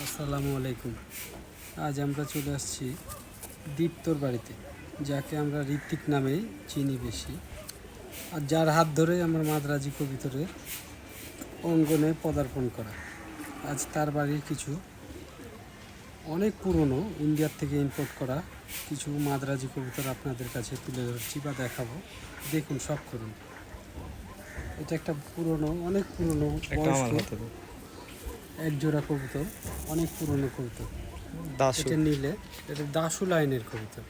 আসসালামু আলাইকুম। আজ আমরা চলে আসছি দীপ্তর বাড়িতে, যাকে আমরা ঋত্বিক নামেই চিনি বেশি। আর যার হাত ধরে আমার মাদ্রাজি কবিতরের অঙ্গনে পদার্পণ করা। আজ তার বাড়ির কিছু অনেক পুরনো ইন্ডিয়ার থেকে ইম্পোর্ট করা কিছু মাদ্রাজি কবিতর আপনাদের কাছে তুলে ধরছি বা দেখাবো। দেখুন, সব করুন। এটা একটা পুরনো অনেক পুরনো এক জোড়া কবুতর অনেক পুরনো কবুতর। এটা নীলে এটা দাসু লাইনের কবুতর।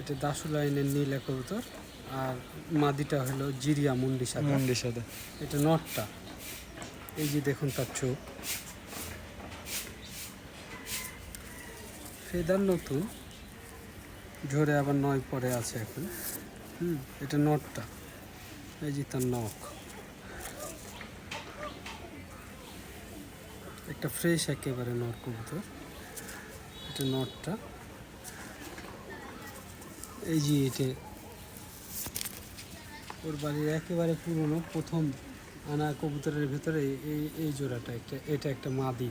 এটা দাসু লাইনের নীলে কবুতর আর মাদিটা হলো জিরিয়া মুন্ডি সাদা। মুন্ডির সাথে এটা নটটা। এই যে দেখুন তার চোখ। ফেদার নতুন ঝরে আবার নয় পরে আছে এখন। হুম এটা নটটা। এই যে তার নখ একটা ফ্রেশ একেবারে নর কবুতর। এটা নটটা এই যে এটা। ওর বাড়ির একেবারে পুরনো, প্রথম আনা কবুতরের ভেতরে এই এই জোড়াটা একটা, এটা একটা মাদি।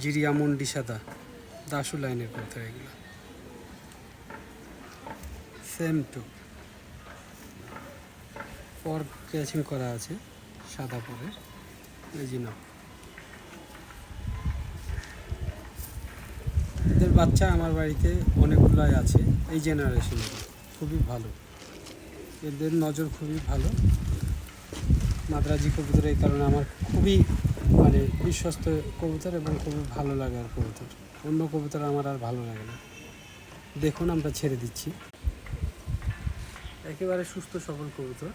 জিরিয়া মন্ডি সাদা। দাসু লাইনের কবুতর এগুলো। সেম টু পর ক্যাচিং করা আছে, সাদা পরের। এই এদের বাচ্চা আমার বাড়িতে অনেকগুলাই আছে, এই জেনারেশনের খুবই ভালো। এদের নজর খুবই ভালো। মাদ্রাজি কবুতর এই কারণে আমার খুবই মানে বিশ্বস্ত কবুতর এবং খুবই ভালো লাগার কবুতর। অন্য কবুতর আমার আর ভালো লাগে না। দেখুন, আমরা ছেড়ে দিচ্ছি। একেবারে সুস্থ সবল কবুতর।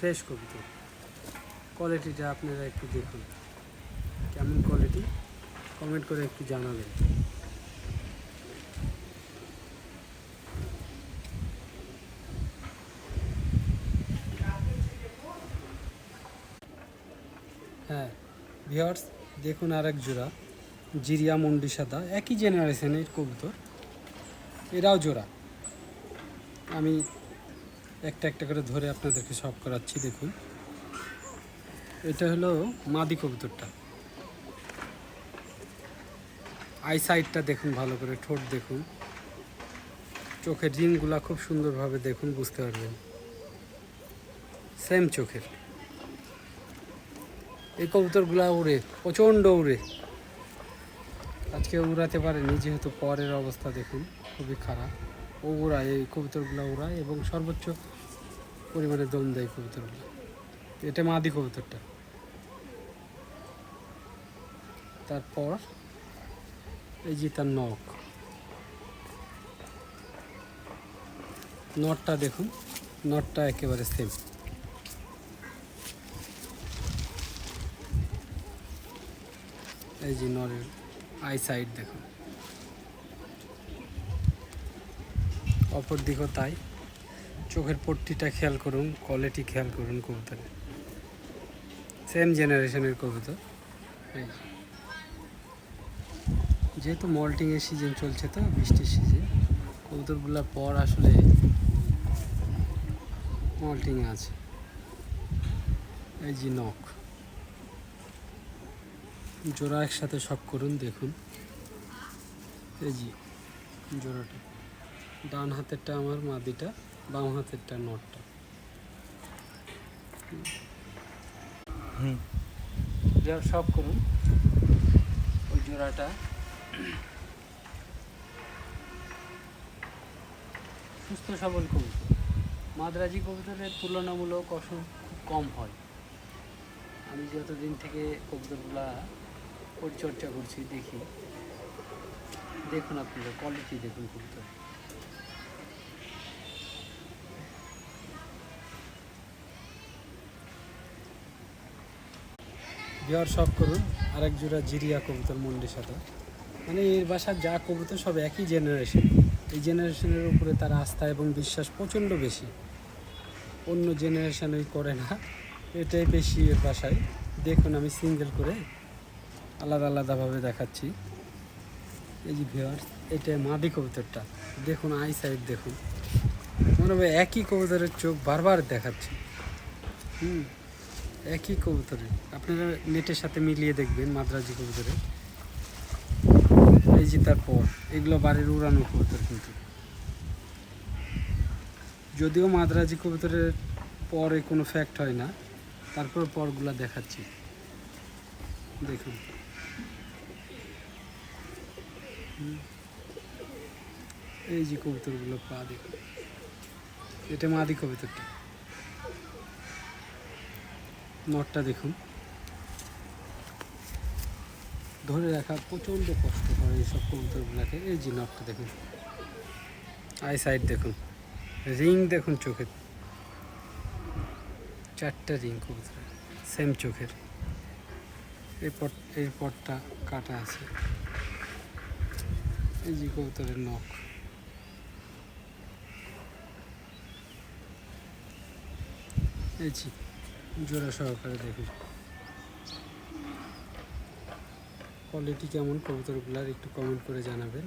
ফ্রেশ কবুতর কোয়ালিটিটা আপনারা একটু দেখুন। কেমন কোয়ালিটি? কমেন্ট করে একটু জানাবেন। হ্যাঁ ভিওর্স দেখুন আরেক জোড়া। জিরিয়া মন্ডি সাদা। একই জেনারেশনের কবুতর। এরাও জোড়া। আমি একটা একটা করে ধরে আপনাদেরকে সব করাচ্ছি, দেখুন। এটা হলো মাদি কবুতরটা। আই সাইডটা দেখুন ভালো করে, ঠোঁট দেখুন। চোখের রিংগুলা খুব সুন্দরভাবে দেখুন, বুঝতে পারবেন। সেম চোখের। এই কবুতরগুলা উড়ে, প্রচণ্ড উড়ে। আজকে উড়াতে পারেনি, যেহেতু পরের অবস্থা, দেখুন, খুবই খারাপ। ও এই কবুতরগুলো উড়ায় এবং সর্বোচ্চ পরিমাণে দম দেয় কবুতরগুলো। এটা মাদি কবুতরটা। তারপর এই যে তার নখ। নটটা দেখুন, নটটা একেবারে সেম এই যে নরের আই সাইড দেখুন। অপর দিকও তাই। চোখের পট্টিটা খেয়াল করুন কোয়ালিটি খেয়াল করুন কবুতরের। সেম জেনারেশনের কবুতর। যেহেতু মল্টিংয়ের সিজন চলছে তো, বৃষ্টির সিজন কবুতরগুলোর পর আসলে মল্টিংয়ে আছে। এই যে নখ। জোড়া একসাথে সব করুন, দেখুন। এই যে জোড়াটা। ডান হাতেরটা আমার মাদিটা, বাম হাতেরটা নটটা। হুম। সব করুন। ওই জোড়াটা। সুস্থ সবল কবুতর। মাদ্রাজি কবুতরের তুলনামূলক অসুখ খুব কম হয়। আমি যতদিন থেকে কবুতরগুলা পরিচর্যা করছি, দেখি। দেখুন আপনারা কোয়ালিটি দেখুন কবুতর। বিহার সব করুন, আরেক জোড়া জিরিয়া কবুতর মন্ডি সাথে। মানে এর বাসার যা কবুতর সব একই জেনারেশন এই জেনারেশনের উপরে তার আস্থা এবং বিশ্বাস প্রচণ্ড বেশি। অন্য জেনারেশন ওই করে না, এটাই বেশি এর বাসায়। দেখুন আমি সিঙ্গেল করে আলাদা আলাদাভাবে দেখাচ্ছি। এই যে ভিওয়ার্স এটা মাদি কবুতরটা। দেখুন আই সাইড দেখুন। মনে হবে একই কবুতরের চোখ বারবার দেখাচ্ছে। হুম। একই কবুতরে। আপনারা নেটের সাথে মিলিয়ে দেখবেন মাদ্রাজি কবুতরে। এই যে তারপর এগুলো বাড়ির উড়ানো কবুতর কিন্তু। যদিও মাদ্রাজি কবুতরের পরে কোনো ফ্যাক্ট হয় না, তারপর পরগুলা দেখাচ্ছি। দেখুন। এই যে কবুতরগুলো পা দেখুন। এটা মাদি কবুতরটা। নটটা দেখুন। ধরে রাখা প্রচণ্ড কষ্ট করে এইসব কবুতরগুলোকে। এই যে নটটা দেখুন। আই সাইড দেখুন। রিং দেখুন চোখের। চারটা রিং কবুতরের। সেম চোখের। এই পট, এই পটটা কাটা আছে। এই যে কবুতরের নখ। এই যে। জোড়া সহকারে দেখুন কোয়ালিটি কেমন? কবুতরগুলার একটু কমেন্ট করে জানাবেন।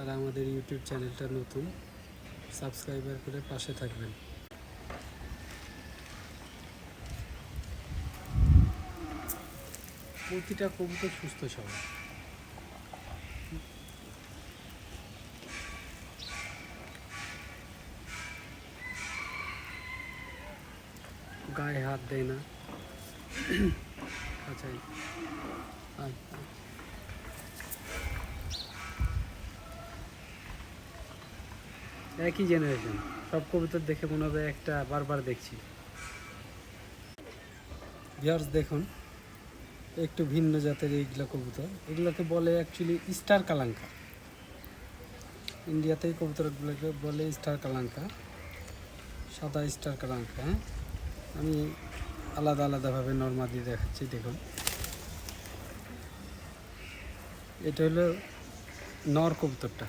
আর আমাদের ইউটিউব চ্যানেলটা নতুন সাবস্ক্রাইবার করে পাশে থাকবেন। প্রতিটা কবুতর সুস্থ সবল। গায়ে হাত দেয় না। আচ্ছা। একই জেনারেশন সব কবুতর দেখে মনে হবে একটা বারবার দেখছি। ভিয়ার্স দেখুন, একটু ভিন্ন জাতের এইগুলো কবুতর। এগুলোকে বলে অ্যাকচুয়ালি স্টার কালাঙ্কা ইন্ডিয়াতেই কবুতরগুলোকে বলে স্টার কালাঙ্কা সাদা স্টার কালাঙ্কা হ্যাঁ? আমি আলাদা আলাদাভাবে নর্মাল দিয়ে দেখাচ্ছি, দেখুন। এটা হলো নর কবুতরটা।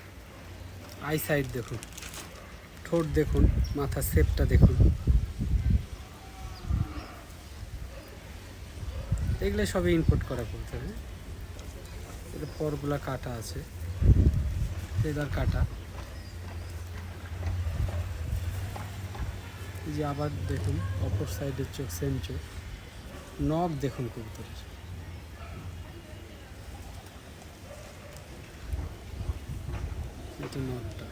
আই সাইড দেখুন, ঠোঁট দেখুন মাথার শেপটা দেখুন। এগুলো সবই ইনপুট করা কবুতর হ্যাঁ? এটা পরগুলা কাটা আছে ফেদার কাটা। এই যে আবার দেখুন, অপর সাইডের চোখ সেম চোখ। নখ দেখুন কবুতরের। নখটা।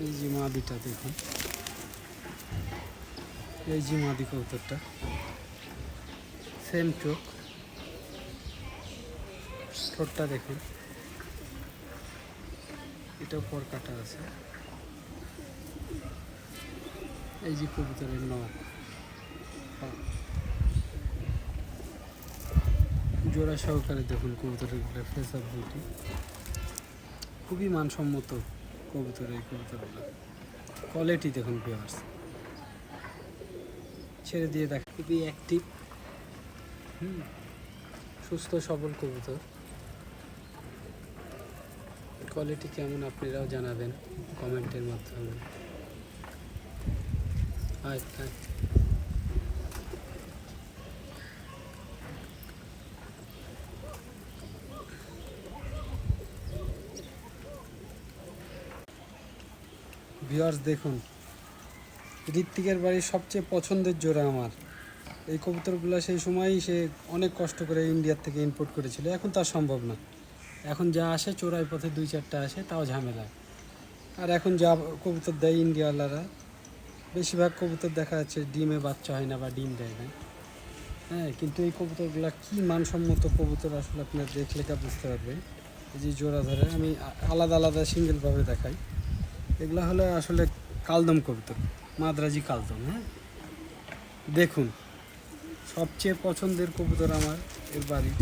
এই যে মাদিটা দেখুন। এই যে মাদি কবুতরটা। সেম চোখ। ঠোঁটটা দেখুন। এটা পর কাটা আছে। এই যে কবুতরের নখ। জোড়া সহকারে দেখুন কবুতরের ফেস অফ বিউটি খুবই মানসম্মত কবুতর এই কবুতরগুলো। কোয়ালিটি দেখুন ভিউয়ার্স ছেড়ে দিয়ে দেখ খুবই অ্যাক্টিভ হুম। সুস্থ, সবল কবুতর। কোয়ালিটি কেমন, আপনারাও জানাবেন কমেন্টের মাধ্যমে। আয় ভিউয়ার্স দেখুন, ঋত্বিকের বাড়ির সবচেয়ে পছন্দের জোড়া আমার। এই কবুতরগুলো সেই সময়ই সে অনেক কষ্ট করে ইন্ডিয়ার থেকে ইম্পোর্ট করেছিল, এখন তা সম্ভব না। এখন যা আসে, চোরাই পথে দুই চারটা আসে, তাও ঝামেলা। আর এখন যা কবুতর দেয় ইন্ডিয়াওয়ালারা বেশিরভাগ কবুতর দেখা যাচ্ছে ডিমে বাচ্চা হয় না বা ডিম দেয় না। হ্যাঁ কিন্তু এই কবুতরগুলো কী মানসম্মত কবুতর আসলে আপনার দেখলে তা বুঝতে পারবেন। এই যে জোড়া ধরে, আমি আলাদা আলাদা সিঙ্গেলভাবে দেখাই। এগুলো হলো আসলে কালদম কবুতর, মাদ্রাজি কালদম হ্যাঁ। দেখুন, সবচেয়ে পছন্দের কবুতর আমার এর বাড়ি।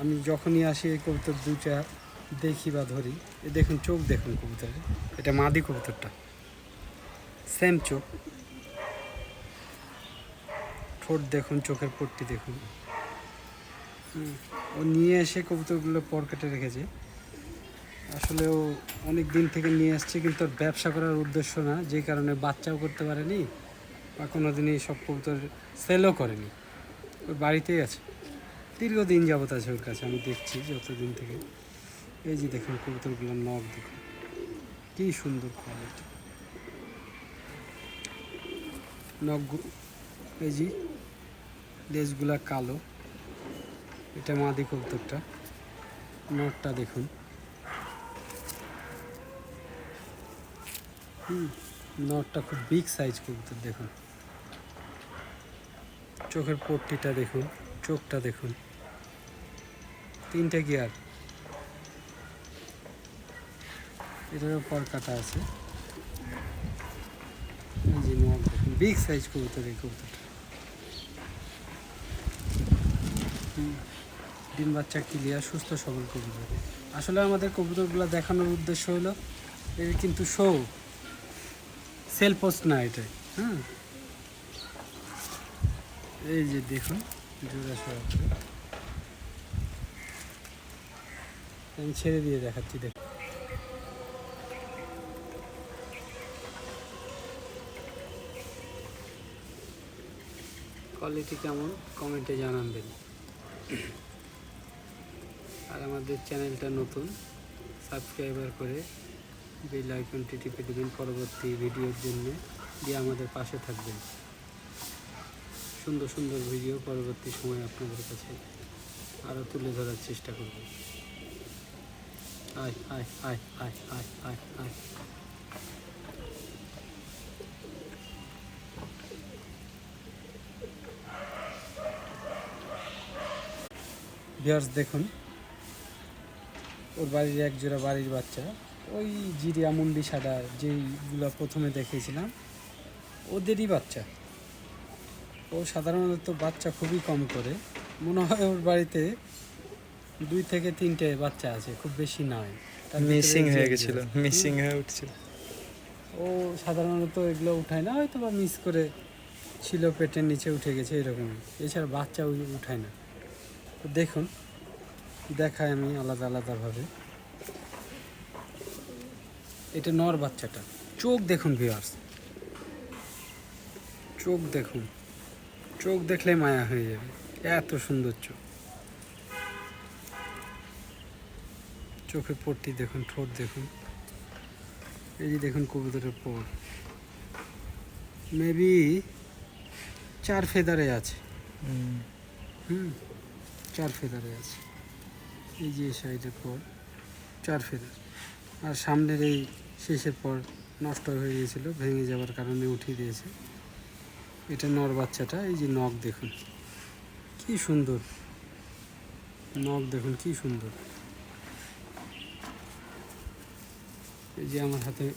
আমি যখনই আসি এই কবুতর দুটা দেখি বা ধরি। দেখুন, চোখ দেখুন কবুতরের, এটা মাদি কবুতরটা। সেম চোখ। ঠোঁট দেখুন, চোখের পট্টি দেখুন। ও নিয়ে এসে কবুতরগুলো পর কেটে রেখেছে। আসলে ও অনেক দিন থেকে নিয়ে আসছে, কিন্তু ওর ব্যবসা করার উদ্দেশ্য না, যে কারণে বাচ্চাও করতে পারেনি বা কোনো দিনই সব কবুতর সেলও করেনি। ওর বাড়িতেই আছে। দীর্ঘদিন যাবত আছে ওর কাছে, আমি দেখছি যতদিন থেকে। এই যে দেখুন কবুতরগুলোর নখ দেখুন। কী সুন্দর কোয়ালিটি নখ এই লেজগুলা কালো, এটা মাদি কবুতরটা। নটটা দেখুন। হুম নটটা খুব বিগ সাইজ কবুতর, দেখুন। চোখের পট্টিটা দেখুন, চোখটা দেখুন। তিনটে গিয়ার এটারও পর কাটা আছে এই যে নখ দেখুন বিগ সাইজ কবুতর, এই কবুতরটা। ডিম বাচ্চা ক্লিয়ার, সুস্থ, সবল কবুতর। আসলে আমাদের কবুতরগুলো দেখানোর উদ্দেশ্য হলো, এর কিন্তু শো সেল পোস্ট না এটাই হ্যাঁ? এই যে দেখুন, জোড়া সহ আমি ছেড়ে দিয়ে দেখাচ্ছি, দেখুন। কোয়ালিটি কেমন? কমেন্টে জানাবেন। আর আমাদের চ্যানেলটা নতুন সাবস্ক্রাইবার করে বেল আইকনটি টিপে দেবেন পরবর্তী ভিডিওর জন্য, দিয়ে আমাদের পাশে থাকবেন। সুন্দর সুন্দর ভিডিও পরবর্তী সময় আপনাদের কাছে আরও তুলে ধরার চেষ্টা করব। আয় আয় আয় আয় আয় আয় আয়। ভিউয়ার্স দেখুন। ওর বাড়ির এক জোড়া বাড়ির বাচ্চা। ওই জিরিয়া মুন্ডি সাদা যেইগুলো প্রথমে দেখেছিলাম ওদেরই বাচ্চা। ও সাধারণত বাচ্চা খুবই কম করে। মনে হয় ওর বাড়িতে দুই থেকে তিনটে বাচ্চা আছে খুব বেশি নয়। মিসিং হয়ে গেছিল মিসিং হয়ে উঠছিল। ও সাধারণত এগুলো উঠায় না হয়তো বা মিস করে ছিল পেটের নিচে উঠে গেছে এরকমই এছাড়া বাচ্চা উঠায় না। তো দেখুন দেখায় আমি আলাদা আলাদাভাবে। এটা নর বাচ্চাটা। চোখ দেখুন ভিউয়ার্স চোখ দেখুন। চোখ দেখলে মায়া হয়ে যাবে। এত সুন্দর চোখ। চোখে পট্টি দেখুন ঠোঁট দেখুন। এই যে দেখুন কবুতরের পর। মেবি চার ফেদারে আছে। হুম, হুম। চার ফেদারে আছে। এই যে সাইডের পর, চার ফেদার। আর সামনের এই শেষের পর নষ্ট হয়ে গিয়েছিল, ভেঙে যাওয়ার কারণে উঠিয়ে দিয়েছে। এটা নর বাচ্চাটা, এই যে নখ দেখুন। কি সুন্দর। নখ দেখুন, কি সুন্দর। এই যে আমার হাতে,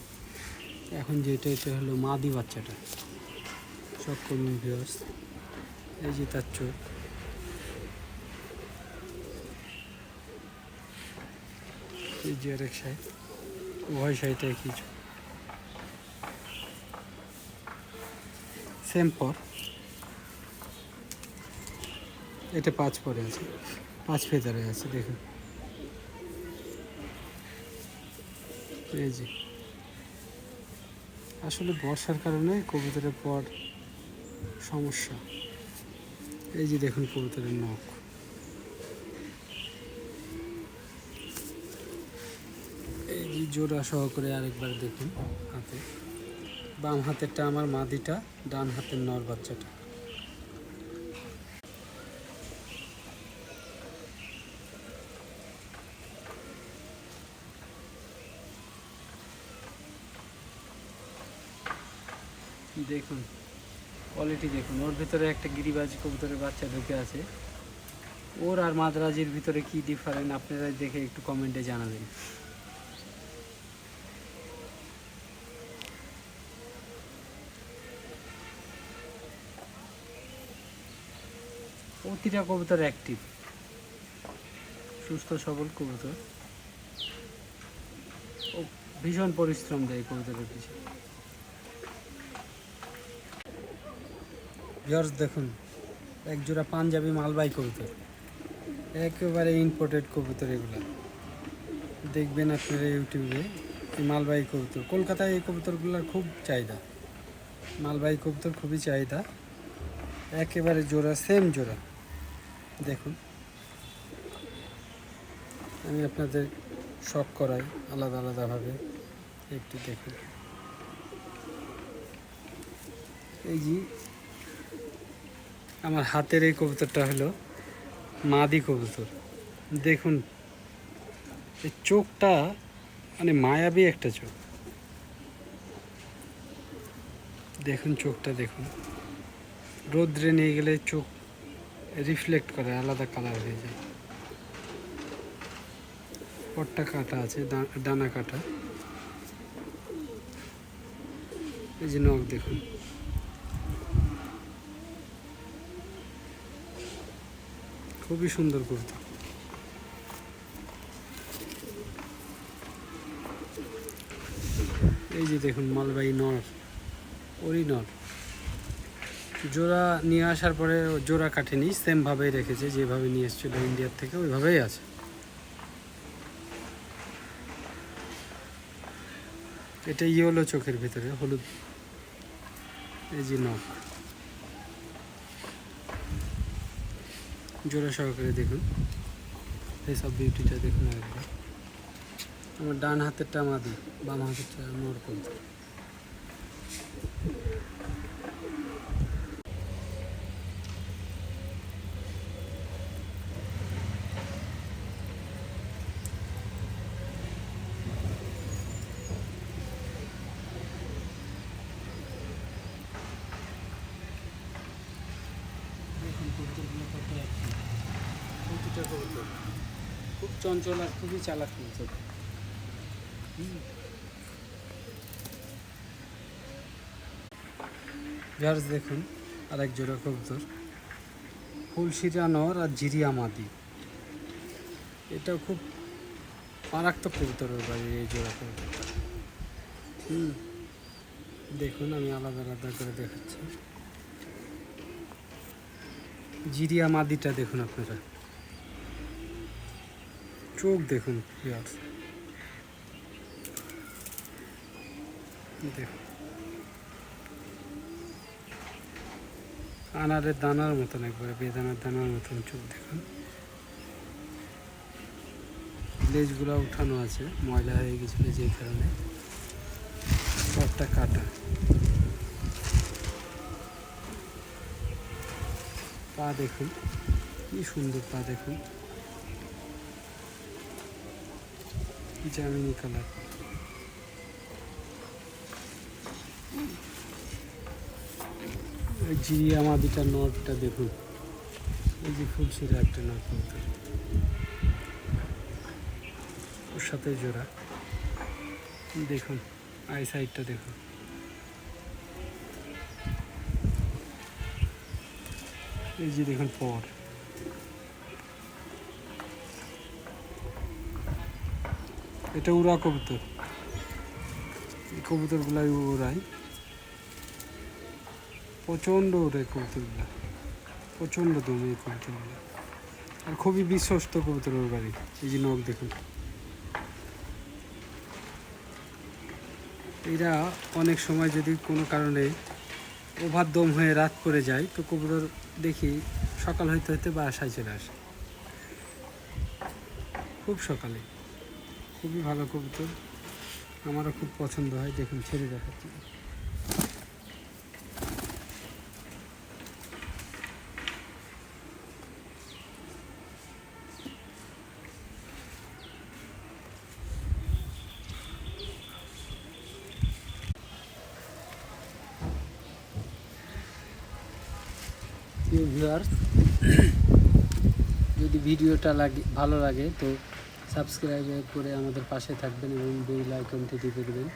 এখন যেটা এটা হলো মাদি বাচ্চাটা। সব এই যে তার চোখ। এই যে আরেক সাইড উভয় সাইডে একই সেম পর। এটা পাঁচ পরে আছে, পাঁচ ফেদারে আছে, দেখুন। এই যে। আসলে বর্ষার কারণে কবুতরের পর সমস্যা। এই যে দেখুন কবুতরের নখ এই যে জোড়া সহকারে আরেকবার দেখুন হাতে। বাম হাতেরটা আমার মাদিটা, ডান হাতের নর বাচ্চাটা। দেখুন কোয়ালিটি দেখুন। ওর ভিতরে একটা গিরিবাজ কবুতরের বাচ্চা ঢুকে আছে। ওর আর মাদ্রাজির ভিতরে কি ডিফারেন্ট আপনারা দেখে একটু কমেন্টে জানাবেন। প্রতিটা কবুতর অ্যাক্টিভ সুস্থ, সবল কবুতর। ও ভীষণ পরিশ্রম দেয় কবুতরের পিছনে ভিউয়ার্স দেখুন এক জোড়া পাঞ্জাবি মালবাই কবুতর। একেবারে ইম্পোর্টেড কবুতর এগুলো। দেখবেন আপনারা ইউটিউবে এই মালবাহী কবুতর। কলকাতায় এই কবুতরগুলোর খুব চাহিদা। মালবাহী কবুতর খুবই চাহিদা। একেবারে জোড়া সেম জোড়া। দেখুন। আমি আপনাদের শখ করাই আলাদা আলাদাভাবে একটু দেখুন। এই যে আমার হাতের এই কবুতরটা হলো মাদি কবুতর। দেখুন, এই চোখটা মানে মায়াবী একটা চোখ। দেখুন চোখটা, দেখুন। রোদ্রে নিয়ে গেলে চোখ রিফ্লেক্ট করে, আলাদা কালার হয়ে যায়। পট্টা কাটা আছে ডানা কাটা। এই যে নখ দেখুন। খুবই সুন্দর কবিতা এই যে দেখুন, মালবাহী নর ওরই নর জোড়া নিয়ে আসার পরে জোড়া কাটেনি সেমভাবেই রেখেছে, যেভাবে নিয়ে এসেছিল ইন্ডিয়ার থেকে ওইভাবেই আছে। এটা ইয়েলো চোখের ভিতরে, হলুদ, এই যে নখ জোড়া সহকারে দেখুন। এই সব বিউটিটা দেখুন একবার। আমার ডান হাতেরটা মাদি বাম হাতেরটা কবুতর দেখুন কবুতরগুলো কত active। প্রতিটা কবুতর খুব চঞ্চল আর খুবই চালাক কবুতর দেখুন আর এক জোড়া কবুতর। ফুলশিরা নর আর জিরিয়া মাদি এটা খুব মারাত্মক কবুতরের বাড়ির এই জোড়া কবুতরটা। হুম। দেখুন, আমি আলাদা আলাদা করে দেখাচ্ছি। জিরিয়া মাদিটা দেখুন আপনারা। চোখ দেখুন দেখুন। আনারের দানার মতন একবারে, বেদানার দানার মতন চোখ দেখুন। লেজগুলো উঠানো আছে, ময়লা হয়ে গেছিল যে কারণে। সবটা কাটা। পা দেখুন, কি সুন্দর পা দেখুন। জামিনি কালার জিরিয়া মাদিটার নটটা দেখুন এই যে ফুলশিরা একটা নট কবুতর ওর সাথে জোড়া দেখুন আই সাইডটা দেখুন এই যে দেখুন পর এটা উড়া কবুতর। এই কবুতরগুলাই উড়াই প্রচণ্ড ওড়ে কবুতরগুলা। প্রচণ্ড দম এই কবুতরগুলা। আর খুবই বিশ্বস্ত কবুতর ওর বাড়ি। এই যে নখ দেখুন। এরা অনেক সময় যদি কোনো কারণে ওভার দম হয়ে রাত করে যায়, তো কবুতর দেখি সকাল হইতে হইতে বাসায় চলে আসে। খুব সকালে। খুবই ভালো কবুতর আমারও খুব পছন্দ হয়, দেখুন, ছেড়ে দেখাচ্ছি। যদি ভিডিওটা লাগে, ভালো লাগে, তো সাবস্ক্রাইব করে আমাদের পাশে থাকবেন এবং বেল আইকনটি টিপে দেবেন।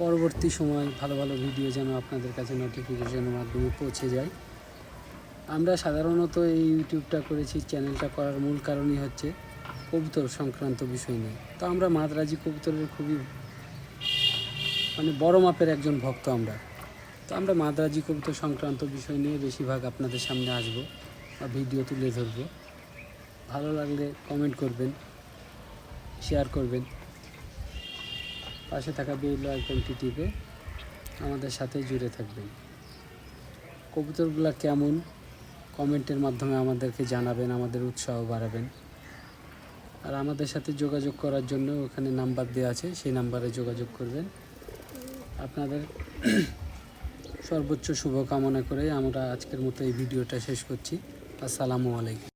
পরবর্তী সময় ভালো ভালো ভিডিও যেন আপনাদের কাছে নোটিফিকেশনের মাধ্যমে পৌঁছে যায়। আমরা সাধারণত এই ইউটিউবটা করেছি, চ্যানেলটা করার মূল কারণই হচ্ছে কবুতর সংক্রান্ত বিষয় নিয়ে। তো আমরা মাদ্রাজি কবুতরের খুবই মানে বড় মাপের একজন ভক্ত আমরা। তো আমরা মাদ্রাজি কবিতা সংক্রান্ত বিষয় নিয়ে বেশিরভাগ আপনাদের সামনে আসব বা ভিডিও তুলে ধরব। ভালো লাগলে কমেন্ট করবেন। শেয়ার করবেন। পাশে থাকা বেল আইকনটি টিপে আমাদের সাথে জুড়ে থাকবেন। কবুতরগুলো কেমন? কমেন্টের মাধ্যমে আমাদেরকে জানাবেন, আমাদের উৎসাহ বাড়াবেন। আর আমাদের সাথে যোগাযোগ করার জন্য ওখানে নাম্বার দেওয়া আছে, সেই নাম্বারে যোগাযোগ করবেন। আপনাদের সর্বোচ্চ শুভকামনা করে আমরা আজকের মতো এই ভিডিওটা শেষ করছি। আসসালামু আলাইকুম।